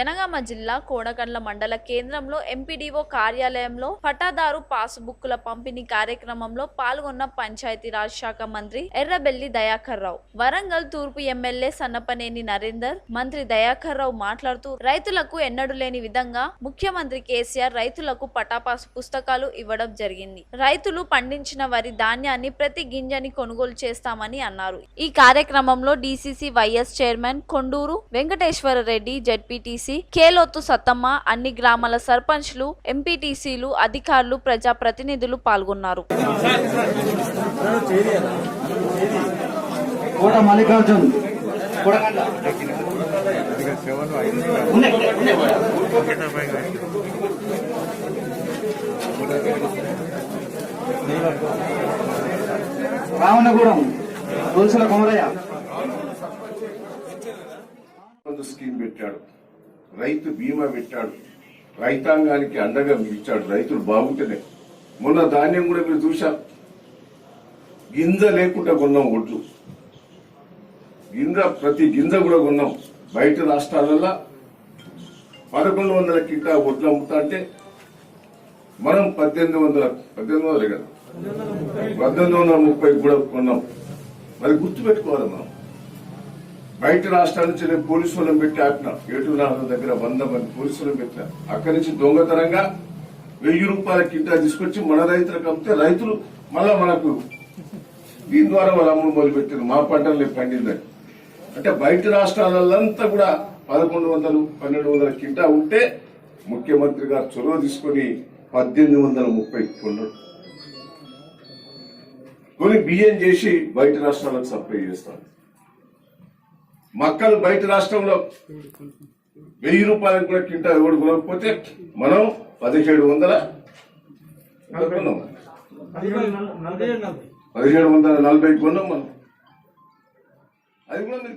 జనగామ జిల్లా కోనకండ్ల మండల కేంద్రంలో ఎంపీడీఓ కార్యాలయంలో పటాదారు పాస్ బుక్కుల పంపిణీ కార్యక్రమంలో పాల్గొన్న పంచాయతీరాజ్ శాఖ మంత్రి ఎర్రబెల్లి దయాకర్ రావు వరంగల్ తూర్పు ఎమ్మెల్యే సన్నపనేని నరేందర్ మంత్రి దయాకర్ రావు మాట్లాడుతూ రైతులకు ఎన్నడూ లేని విధంగా ముఖ్యమంత్రి కేసీఆర్ రైతులకు పటాపాస్ పుస్తకాలు ఇవ్వడం జరిగింది. రైతులు పండించిన వరి ధాన్యాన్ని ప్రతి గింజని కొనుగోలు చేస్తామని అన్నారు. ఈ కార్యక్రమంలో DCC vice chairman Konduru Venkateswara Reddy ZPTC Kelothu Sattamma అన్ని గ్రామాల సర్పంచ్లు ఎంపీటీసీలు అధికారులు ప్రజాప్రతినిధులు పాల్గొన్నారు. మల్లికార్జున్. రావణగూడెం స్కీమ్ పెట్టాడు. రైతు బీమా పెట్టాడు. రైతాంగానికి అండగా ఇచ్చాడు రైతులు బాగుంటేనే. మొన్న ధాన్యం కూడా మీరు చూశాం. గింజ లేకుండా కొన్నాం ఒడ్లు. గింజ ప్రతి గింజ కూడా కొన్నాం. బయట రాష్ట్రాలలో పదకొండు వందల కింద ఒడ్లు అమ్ముతా అంటే మనం పద్దెనిమిది వందల పద్దెనిమిది వందలు కదా. పద్దెనిమిది వందల ముప్పై కూడా కొన్నాం. మరి గుర్తు పెట్టుకోవాలి మనం? బయట రాష్ట్రాల నుంచి నేను పోలీసు వాళ్ళని పెట్టి ఆపిన. నాలుగు దగ్గర వంద మంది పోలీసులను పెట్టిన. అక్కడి నుంచి దొంగతనంగా వెయ్యి రూపాయల కింటా తీసుకొచ్చి మన రైతులకు అమ్మితే రైతులు మళ్ళా మనకు దీని ద్వారా వాళ్ళు అమ్ముడు మొదలు పెట్టారు. మా పంటలు పండిందని అంటే బయట రాష్ట్రాలంతా కూడా పదకొండు వందలు పన్నెండు వందల కింటా ఉంటే ముఖ్యమంత్రి గారు చొరవ తీసుకొని పద్దెనిమిది వందల ముప్పై కొన్నాడు. కొని బియ్యం చేసి బయట రాష్ట్రాలకు సప్లై చేస్తాడు. మక్కలు బయట రాష్ట్రంలో వెయ్యి రూపాయలకు కూడా కింటా ఎవడు కొనకపోతే మనం పదిహేడు వందల పదిహేడు వందల నలభై కొన్నాం మనం. అది కూడా మీరు